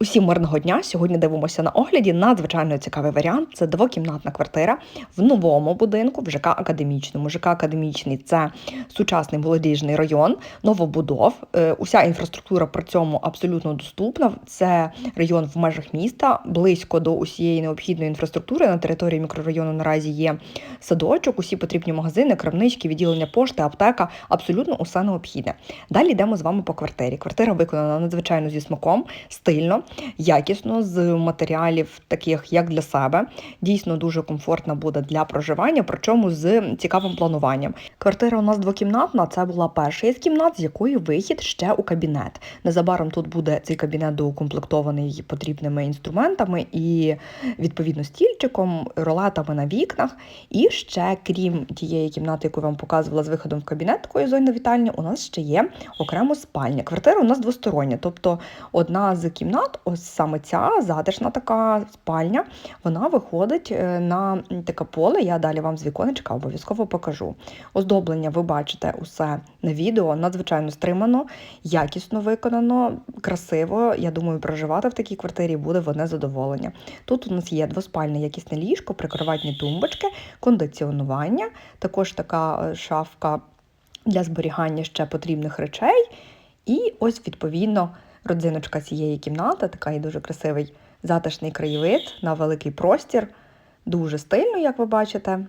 Усім мирного дня. Сьогодні дивимося на огляді. Надзвичайно цікавий варіант. Це двокімнатна квартира в новому будинку в ЖК Академічному. ЖК Академічний це сучасний молодіжний район, новобудов. Е, Уся інфраструктура при цьому абсолютно доступна. Це район в межах міста, близько до усієї необхідної інфраструктури. На території мікрорайону наразі є садочок, усі потрібні магазини, крамнички, відділення пошти, аптека. Абсолютно усе необхідне. Далі йдемо з вами по квартирі. Квартира виконана надзвичайно зі смаком, стильно якісно з матеріалів, таких як для себе. Дійсно дуже комфортна буде для проживання, причому з цікавим плануванням. Квартира у нас двокімнатна. Це була перша із кімнат, з якої вихід ще у кабінет. Незабаром тут буде цей кабінет доукомплектований потрібними інструментами і відповідно стільчиком, ролетами на вікнах. І ще, крім тієї кімнати, яку я вам показувала з виходом в кабінет такої зони вітальні, у нас ще є окремо спальня. Квартира у нас двостороння, тобто одна з кімнат, ось саме ця затишна така спальня, вона виходить е, на таке поле. Я далі вам з віконечка обов'язково покажу. Оздоблення ви бачите усе на відео, надзвичайно стримано, якісно виконано, красиво. Я думаю, проживати в такій квартирі буде в задоволення. Тут у нас є двоспальне якісне ліжко, прикроватні тумбочки, кондиціонування, також така е, шафка для зберігання ще потрібних речей. І ось, відповідно, родзиночка цієї кімнати, така і дуже красивий затишний краєвид на великий простір. Дуже стильно, як ви бачите.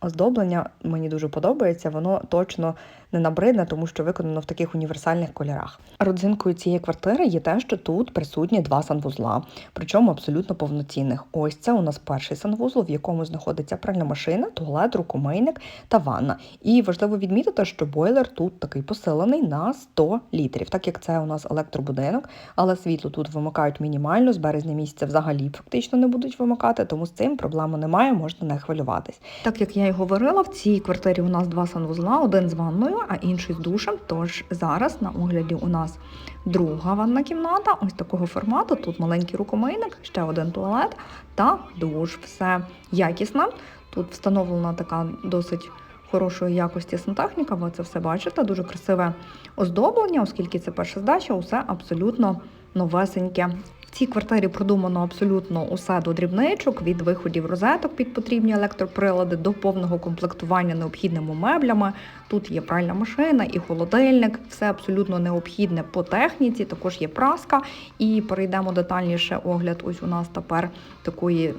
Оздоблення мені дуже подобається, воно точно не набридне, тому що виконано в таких універсальних кольорах. Родзинкою цієї квартири є те, що тут присутні два санвузла, причому абсолютно повноцінних. Ось це у нас перший санвузол, в якому знаходиться пральна машина, туалет, рукомийник та ванна. І важливо відмітити, що бойлер тут такий посилений на 100 літрів, так як це у нас електробудинок, але світло тут вимикають мінімально. З березня місяця взагалі фактично не будуть вимикати, тому з цим проблеми немає, можна не хвилюватись. Так як я й говорила, в цій квартирі у нас два санвузла, один з ванною, а інший з душем. Тож зараз на огляді у нас друга ванна кімната, ось такого формату. Тут маленький рукомийник, ще один туалет та душ. Все якісно. Тут встановлена така досить хорошої якості сантехніка. Ви це все бачите. Дуже красиве оздоблення, оскільки це перша здача, усе абсолютно новесеньке. В цій квартирі продумано абсолютно усе до дрібничок, від виходів розеток під потрібні електроприлади до повного комплектування необхідними меблями. Тут є пральна машина і холодильник, все абсолютно необхідне по техніці. Також є праска. І перейдемо детальніше огляд. Ось у нас тепер такої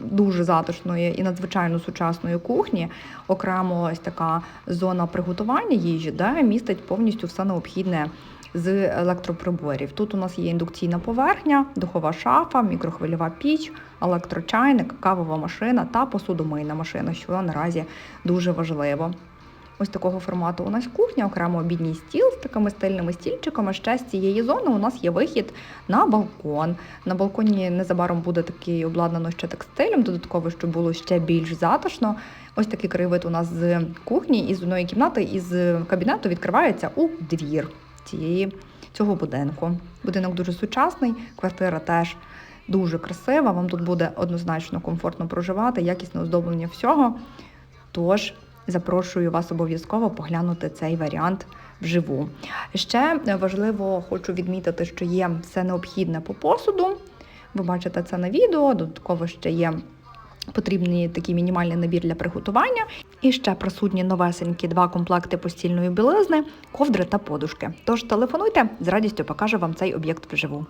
дуже затишної і надзвичайно сучасної кухні. Окремо ось така зона приготування їжі, де містить повністю все необхідне з електроприборів. Тут у нас є індукційна поверхня, духова шафа, мікрохвильова піч, електрочайник, кавова машина та посудомийна машина, що наразі дуже важливо. Ось такого формату у нас кухня, окремо обідній стіл з такими стильними стільчиками. Ще з цієї зони у нас є вихід на балкон. На балконі незабаром буде такий обладнано ще текстилем, додатково, щоб було ще більш затишно. Ось такий краєвид у нас з кухні, із одної кімнати, із кабінету відкривається у двір цієї, цього будинку. Будинок дуже сучасний, квартира теж дуже красива. Вам тут буде однозначно комфортно проживати, якісне оздоблення всього. Тож запрошую вас обов'язково поглянути цей варіант вживу. Ще важливо хочу відмітити, що є все необхідне по посуду. Ви бачите це на відео, додатково ще є. Потрібний такий мінімальний набір для приготування. І ще присутні новесенькі два комплекти постільної білизни, ковдри та подушки. Тож телефонуйте, з радістю покажу вам цей об'єкт вживу.